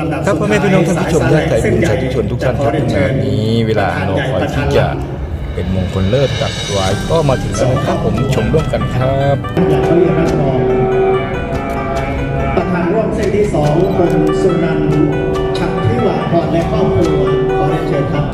ลำดับครับพ่อแม่พี่น้องท่านผู้ชมสุดญาท้ติไทยบุญเส้สาธุชนทุกท่านครับจะขอเรียงานนี้เวลารอคอยที่จะเป็นมงคลเลิศตัดวายก็มาถึงแล้วนะครับผมชมร่วมกันครับจากเขาเรียนรับรองประธานร่วมเส้นที่สองคุณสุนันท์ฉัตรทิวาพรและครอบครัวขอเรียนเชิญครับ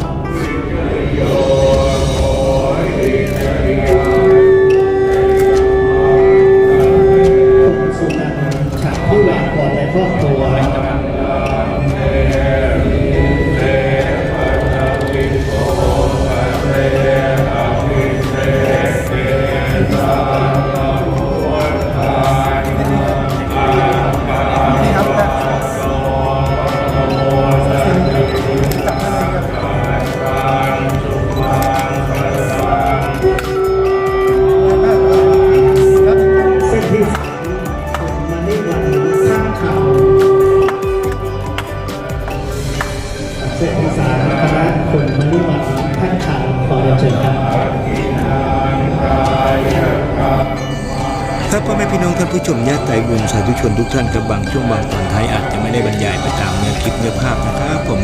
พี่น้องท่านผู้ชมญาติไทยบุญสาธุชนทุกท่านครับบางช่วงบางตอนท้ายอาจจะไม่ได้บรรยายไปตามเนื้อคลิปเนื้อภาพนะครับผม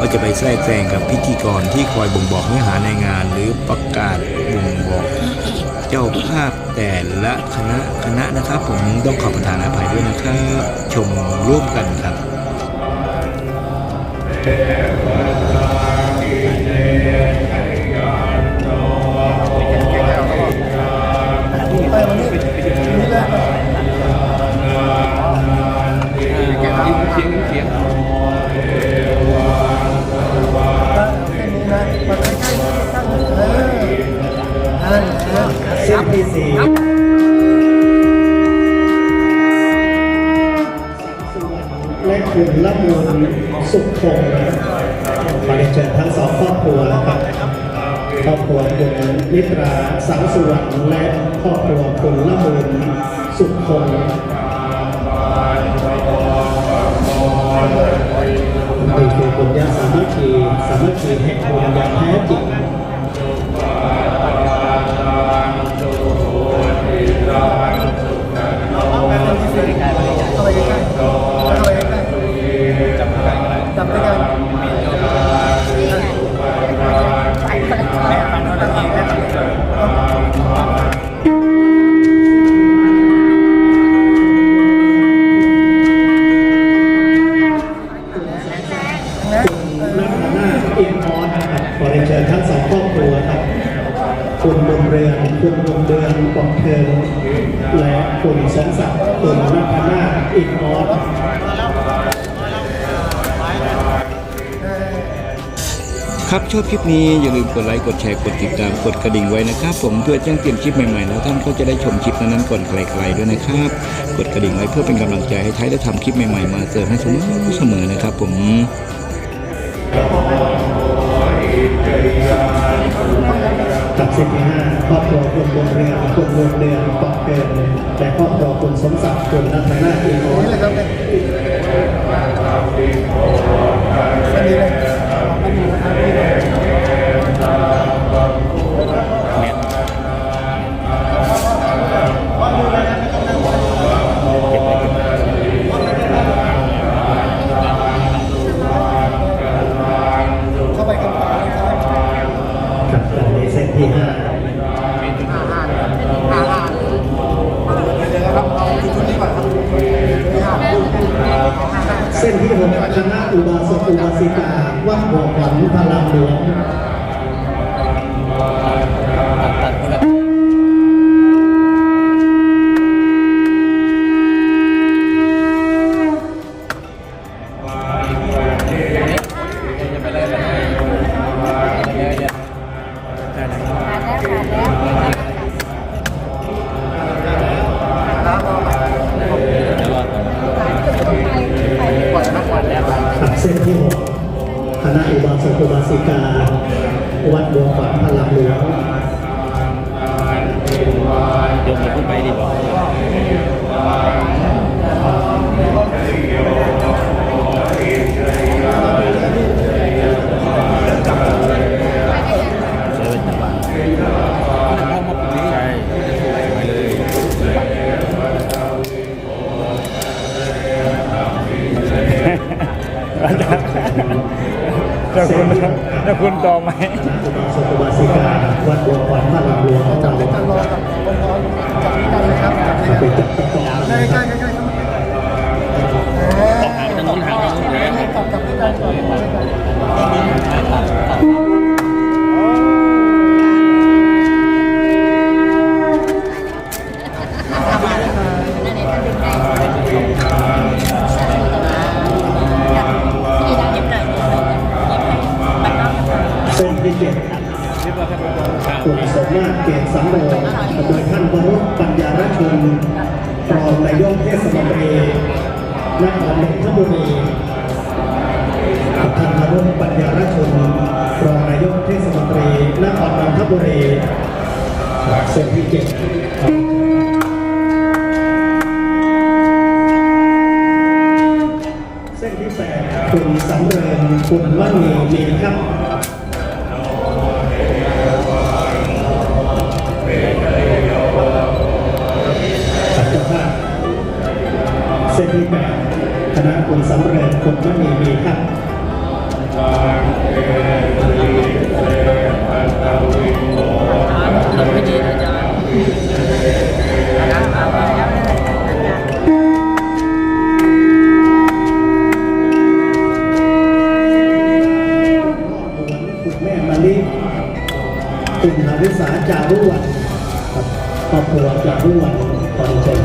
ก็จะไปแทรกแซงกับพิธีกรที่คอยบ่งบอกเนื้อหาในงาน หรือประกาศบ่งบอกเจ้าภาพแต่ละคณะคณะนะครับ ผมต้องขอประทานอภัยด้วยนะครับ ชมร่วมกันครับ นิตราสังสุวรรณและครอบครัวคนละมุนสุขคงนี่คือบุญญาสามัคคีสามัคคีแห่งบุญญาแท้จริง คุณบุญเรือนปองเทิงและคุณสมศักดิ์คุณนัทนาอินออนครับชอบคลิปนี้อย่าลืมกดไลค์กดแชร์กดติดตามกดกระดิ่งไว้นะครับ ผมเพื่อแจ้งเตือนคลิปใหม่ๆแล้วท่านก็จะได้ชมคลิปนั้นๆก่อนใครๆด้วยนะครับ กดกระดิ่งไว้เพื่อเป็นกำลังใจให้ใช้ได้ทำคลิปใหม่ๆ มาเสิร์ฟให้เสมอเสมอนะครับ ผม สิบห้าครอบครัวคุณบุญเรือนคุณบุญเรือนปอกเกินแต่ครอบครัวคุณสมศักดิ์คุณนัทนาอินออนนี่เลยครับเนี่ยอันนี้เลย อุ จะคุณจะคุณต่อไหมคณะอุบาสกอุบาสิกาวัดบัวขวัญพระราลวงของจับด้วยกันรอกับองค์กรจับด้วยกันเลยครับจับด้วยไปกันจับตะกอนใกล้ใกล้ใกล้ใกล้ครับหางถนนหางถนนเลยจับจับด้วยกัน เส้นที่เจ็ดคุณสมมาตรเกศสังโรโดยท่านวรุษปัญญารชุนรองนายกเทศมนตรีนครนนทบุรีท่านวรุษปัญญารชุนรองนายกเทศมนตรีนครนนทบุรีเส้นที่เจ็ดเส้นที่แปดคุณสำเริญคุณว่ณีมีครับ เส้นที่แปดคณะคุณสำเริญคุณว่ณีมีครับคุณแม่มะลิคุณนาวิสาจารุวันครับครอบครัวจารุวันขอเชิญ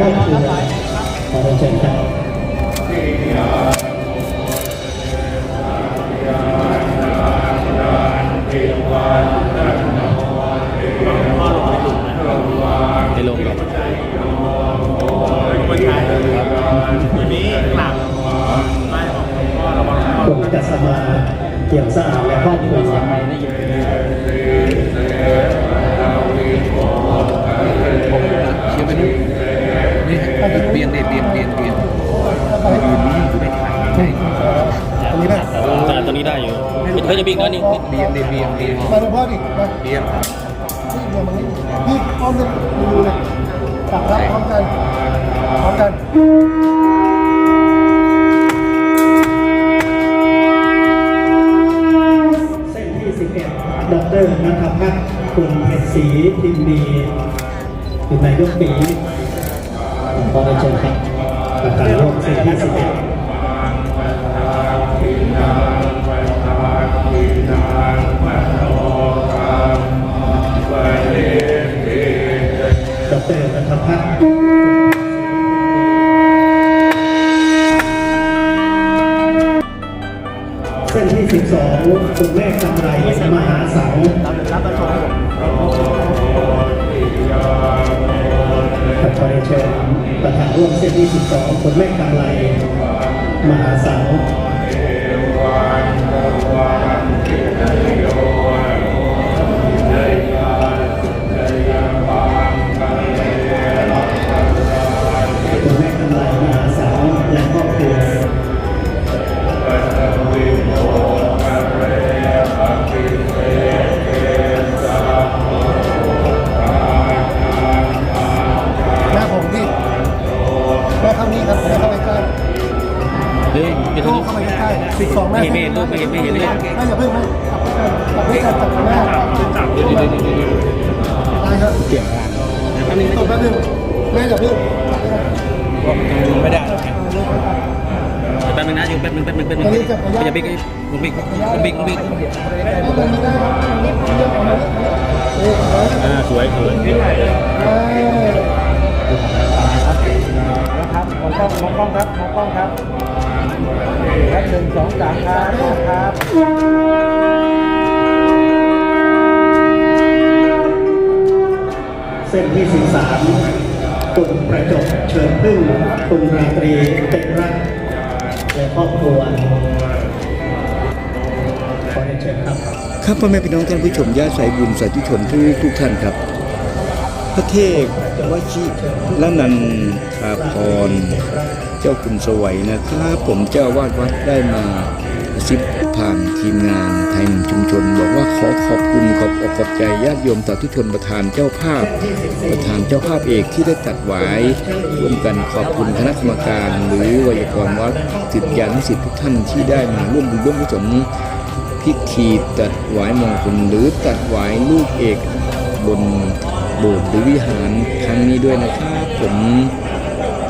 ครอบครัวขอเชิญครับให้ลงก่อนคุณกัสมาเอี่ยมสะอาดและครอบครัวเชียร์ไปนู่นนี่ เปลี่ยนดิเปลี่ยนเปลี่ยนเปลี่ยนยืนนี่อยู่ไม่ทันใช่ตรงนี้นะแต่ตัวนี้ได้อยู่เฮ้ยจะบิ๊กแล้วนี่เปลี่ยนดิเปลี่ยนเปลี่ยนมาเลยพ่อดิเปลี่ยนพี่เบียวมานี่พี่พร้อมเลยดูเลยจับรับพร้อมกันพร้อมกันเส้นที่สิบเอ็ดรนัทพัฒน์คุณเพชรศรีพิมพ์ดีคุณนายกปี ขอเชิญครับประธานร่วมเส้นที่สิบเอ็ด 22คนแม่กำไรมหาศาล นึงจะบิ๊กลุงบิ๊กลุงบิ๊กลุงบิ๊กตรงนี้ได้ครับเรื่องของมันเอออ่าสวยสวยเออครับมองกล้องมองกล้องครับมองกล้องครับครับหนึ่งสองสามครับครับเส้นที่ 13คุณประจบเชิญพึ่งคุณราตรีเป็นรักและครอบครัวขอ เชิญครับครับพ่อแม่พี่น้องท่านผู้ชมญาติสายบุญสาธุชนทุกทุกท่านครับ พระเทพวชิละนันทาพร เจ้าคุณสวัยนะครับ ผมเจ้าวาดวัดได้มากระซิบผ่านทีมงานไทยหนึ่งชุมชน บอกว่าขอขอบคุณขอบอกขอบใจญาติโยมสาธุชนประธานเจ้าภาพ ประธานเจ้าภาพเอกที่ได้ตัดหวายร่วมกันขอบคุณคณะกรรมการ หรือวิทยากรวัดสิทธิยานุสิทธิทุกท่านที่ได้มาร่วมบุญร่วมกุศล พิธีตัดหวายมงคลหรือตัดหวายลูกเอกบนโบสถ์หรือวิหารครั้งนี้ด้วยนะครับผม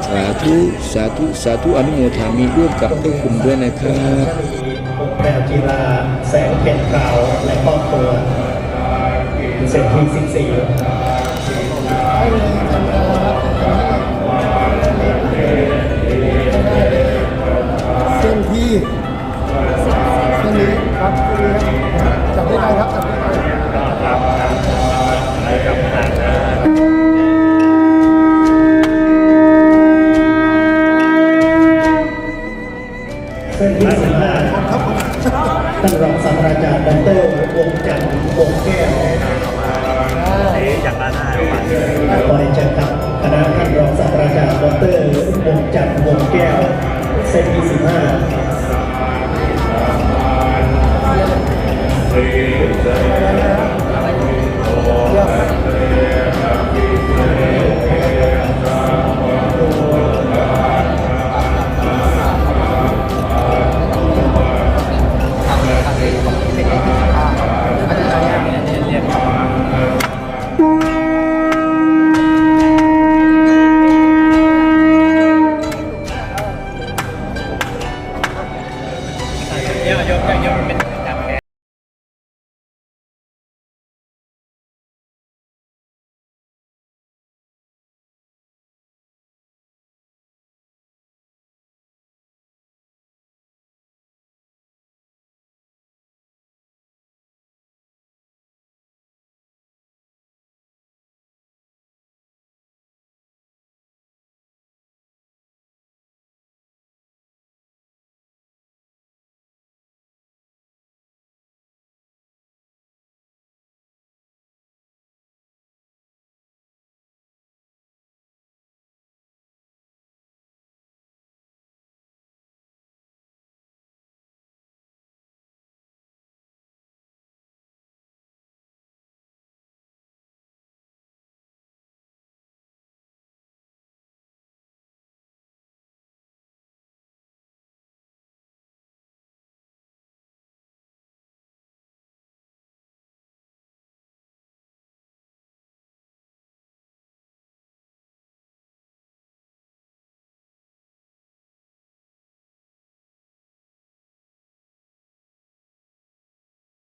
สาธุสาธุสาธุอนุโมทามีร่วมกับเจ้าคุณด้วยนะครับแพรวจีราแสงเพ็ญขาวและครอบครัวเสร็จที่14เเส้นที่15ท่านรองศาสตราจารย์ดรวงจันทร์วงแก้วจากร้านอาหารขอเรียนเชิญครับคณะท่านรองศาสตราจารย์ดรวงจันทร์วงแก้วเส้นที่15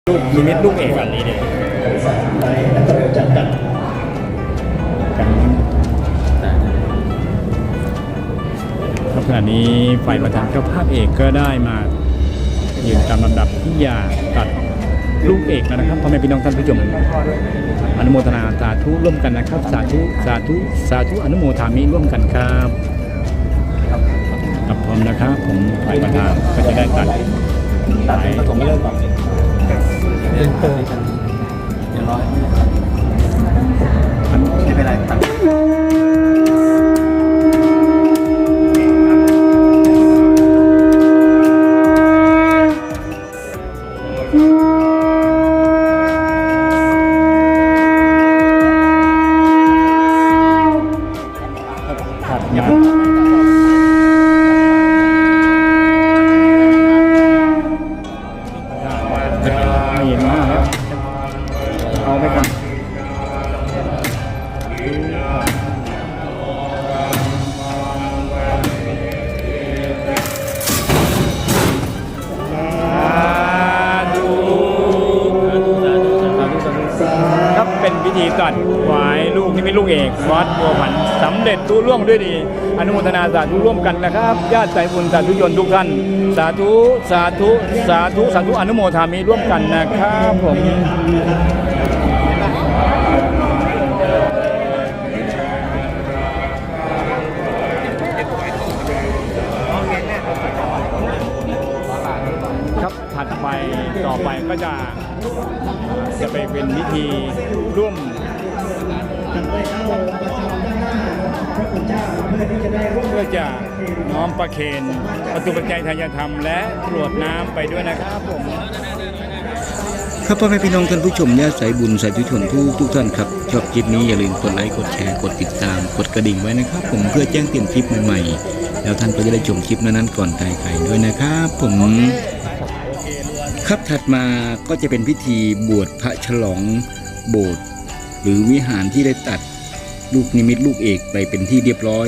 ลูกนิมิตลูกเอกอันนี้เนี่ยบริษัทไทยและตำรวจจำกัดครับขณะนี้ฝ่ายประธานเจ้าภาพเอกก็ได้มายืนตามลำดับที่อยากตัดลูกเอกแล้วนะครับพ่อแม่พี่น้องท่านผู้ชมอนุโมทนาสาธุร่วมกันนะครับ สาธุสาธุสาธุอนุโมทามิร่วมกันครับครับพร้อมนะครับผมฝ่ายประธานก็จะได้ตัดสายผมไม่เลิกก่อน เดินเปิดเดี๋ยวรอย อนุโมทนาสาธุร่วมกันนะครับญาติใจบุญสาธุยนทุกท่าน สาธุสาธุสาธุสาธุอนุโมทามีร่วมกันนะครับผมถัดไปต่อไปก็จะจะไปเป็นพิธีร่วม พระคุณเจ้าเพื่อที่จะได้ร่วมเพื่อจะน้อมประเคนประตูปัจจัยทายธรรมและกรวดน้ำไปด้วยนะครับผมครับพ่อแม่พี่น้องท่านผู้ชมญาติสายบุญสาธุชนทุกทุกท่านครับชอบคลิปนี้อย่าลืมกดไลค์กดแชร์กดติดตาม กดกระดิ่งไว้นะครับ ผมเพื่อแจ้งเตือนคลิปใหม่ๆแล้วท่านก็จะได้ชมคลิปนั้นๆก่อนใครๆด้วยนะครับ ผมครับถัดมาก็จะเป็นพิธีบวชพระฉลองโบสถ์หรือวิหารที่ได้ตัด ลูกนิมิตลูกเอกไปเป็นที่เรียบร้อย